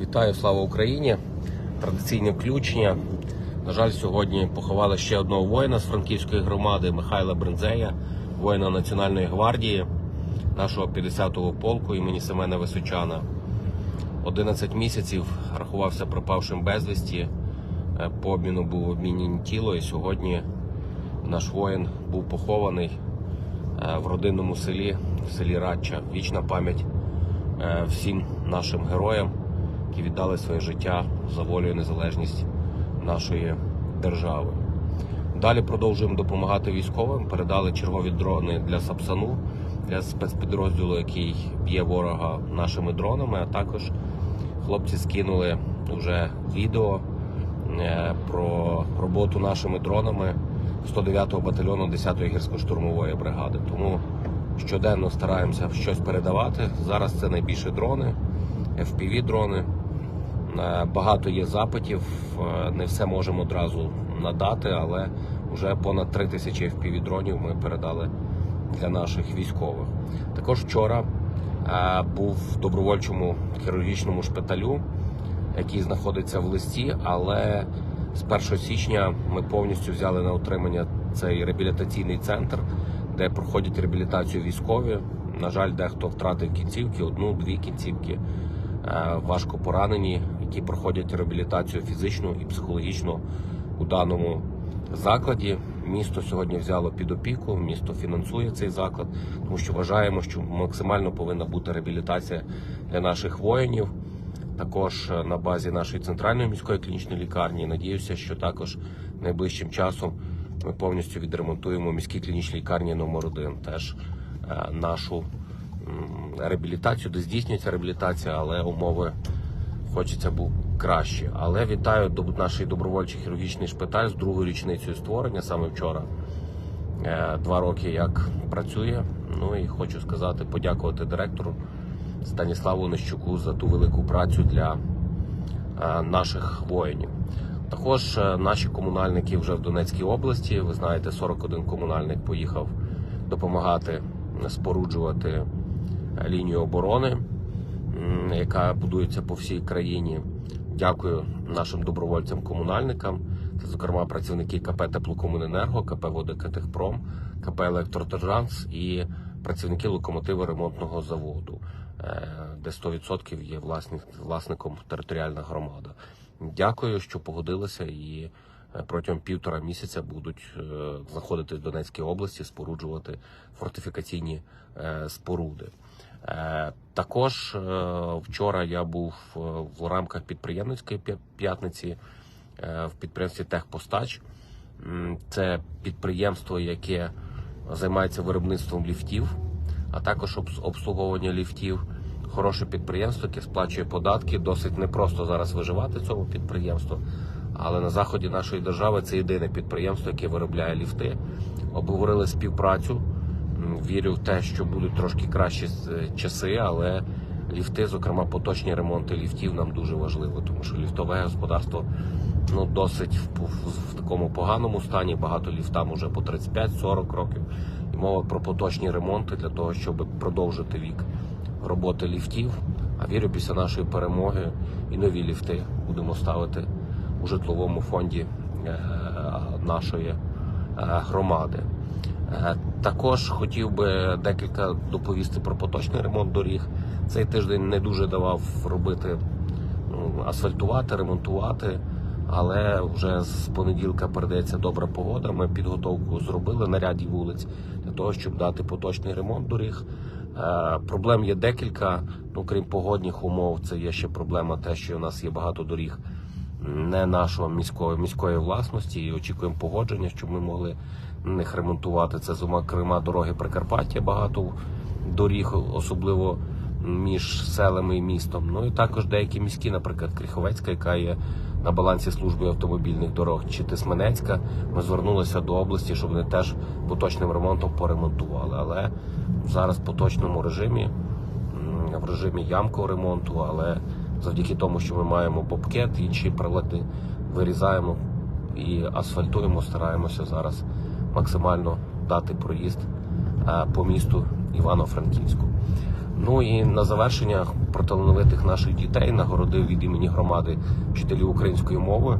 Вітаю, слава Україні! Традиційне включення. На жаль, сьогодні поховали ще одного воїна з франківської громади Михайла Брензея, воїна Національної гвардії, нашого 50-го полку імені Семена Височана. 11 місяців рахувався пропавшим безвісті. Е, По обміну був обмінені тіло, і сьогодні наш воїн був похований е, в родинному селі, в селі Радча. Вічна пам'ять е, всім нашим героям, які віддали своє життя за волю і незалежність нашої держави. Далі продовжуємо допомагати військовим. Передали чергові дрони для Сапсану, для спецпідрозділу, який б'є ворога нашими дронами. А також хлопці скинули вже відео е, про роботу нашими дронами 109-го батальйону 10-ї гірсько-штурмової бригади. Тому щоденно стараємося щось передавати. Зараз це найбільше дрони, fpv дрони. Е, Багато є запитів, е, не все можемо одразу надати, але вже понад 3 тисячі fpv дронів ми передали для наших військових. Також вчора е, був в добровольчому хірургічному шпиталю, який знаходиться в листі, але з 1 січня ми повністю взяли на утримання цей реабілітаційний центр, де проходять реабілітацію військові. На жаль, дехто втратив кінцівки, одну-дві кінцівки важко поранені, які проходять реабілітацію фізичну і психологічну у даному закладі. Місто сьогодні взяло під опіку, місто фінансує цей заклад, тому що вважаємо, що максимально повинна бути реабілітація для наших воїнів. Також е, на базі нашої центральної міської клінічної лікарні. Надіюся, що також найближчим часом ми повністю відремонтуємо міські клінічні лікарні номер 1 Теж е, нашу реабілітацію, де здійснюється реабілітація, але умови хочеться б краще. Але вітаю до наш добровольчий хірургічний шпиталь з другою річницею створення саме вчора. Е, Два роки як працює. Ну і хочу сказати, подякувати директору Станіславу Нищуку за ту велику працю для е, наших воїнів. Також е, наші комунальники вже в Донецькій області. Ви знаєте, 41 комунальник поїхав допомагати споруджувати лінію оборони, яка будується по всій країні. Дякую нашим добровольцям-комунальникам. Це, зокрема, працівники КП Теплокомуненерго, КП Водокатехпром, КП Електротранс і працівники локомотиви ремонтного заводу, е, де 100% є власник, власником територіальна громада. Дякую, що погодилися і е, протягом півтора місяця будуть е, знаходитись в Донецькій області, споруджувати фортифікаційні споруди. Е, Також е, вчора я був е, в рамках підприємницької п'ятниці в підприємстві Техпостач. Це підприємство, яке займається виробництвом ліфтів, а також обслуговування ліфтів. Хороше підприємство, яке сплачує податки. Досить непросто зараз виживати цьому підприємству. Але на заході нашої держави це єдине підприємство, яке виробляє ліфти. Обговорили співпрацю. Вірю в те, що будуть трошки кращі е, часи, але ліфти, зокрема поточні ремонти ліфтів, нам дуже важливо, тому що ліфтове господарство ну досить в, в, в такому поганому стані. Багато ліфтам уже по 35-40 років. І мова про поточні ремонти для того, щоб продовжити вік роботи ліфтів. А вірю, після нашої перемоги і нові ліфти будемо ставити у житловому фонді е, нашої е, громади. Е, Також хотів би декілька доповісти про поточний ремонт доріг. Цей тиждень не дуже давав робити ну, асфальтувати, ремонтувати. Але вже з понеділка передається добра погода. Ми підготовку зробили на ряді вулиць для того, щоб дати поточний ремонт доріг. Е, Проблем є декілька. Ну крім погодних умов, це є ще проблема, те, що у нас є багато доріг не нашої міської міської власності, і очікуємо погодження, щоб ми могли них ремонтувати. Це зокрема дороги Прикарпаття, багато доріг, особливо між селами і містом. Ну і також деякі міські, наприклад, Кріховецька, яка є на балансі служби автомобільних дорог, чи Тисменецька. Ми звернулися до області, щоб вони теж поточним ремонтом поремонтували. Але зараз в поточному режимі, в режимі ямкового ремонту, але завдяки тому, що ми маємо бобкет, інші прилади вирізаємо і асфальтуємо, стараємося зараз максимально дати проїзд е, по місту Івано-Франківську. Ну і на завершення про талановитих наших дітей нагородив від імені громади вчителів української мови,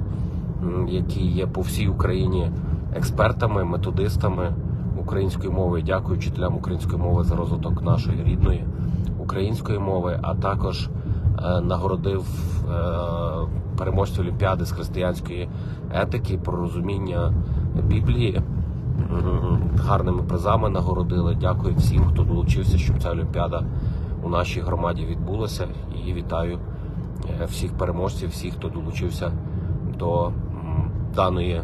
які є по всій Україні експертами, методистами української мови. Дякую вчителям української мови за розвиток нашої рідної української мови, а також нагородив е, переможців Олімпіади з християнської етики про розуміння Біблії. Гарними призами нагородили. Дякую всім, хто долучився, щоб ця Олімпіада у нашій громаді відбулася. І вітаю е, всіх переможців, всіх, хто долучився до даної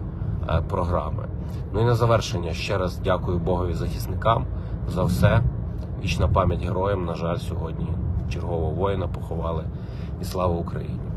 е, програми. Ну і на завершення ще раз дякую Богові захисникам за все. Вічна пам'ять героям. На жаль, сьогодні чергового воїна поховали. І слава Україні!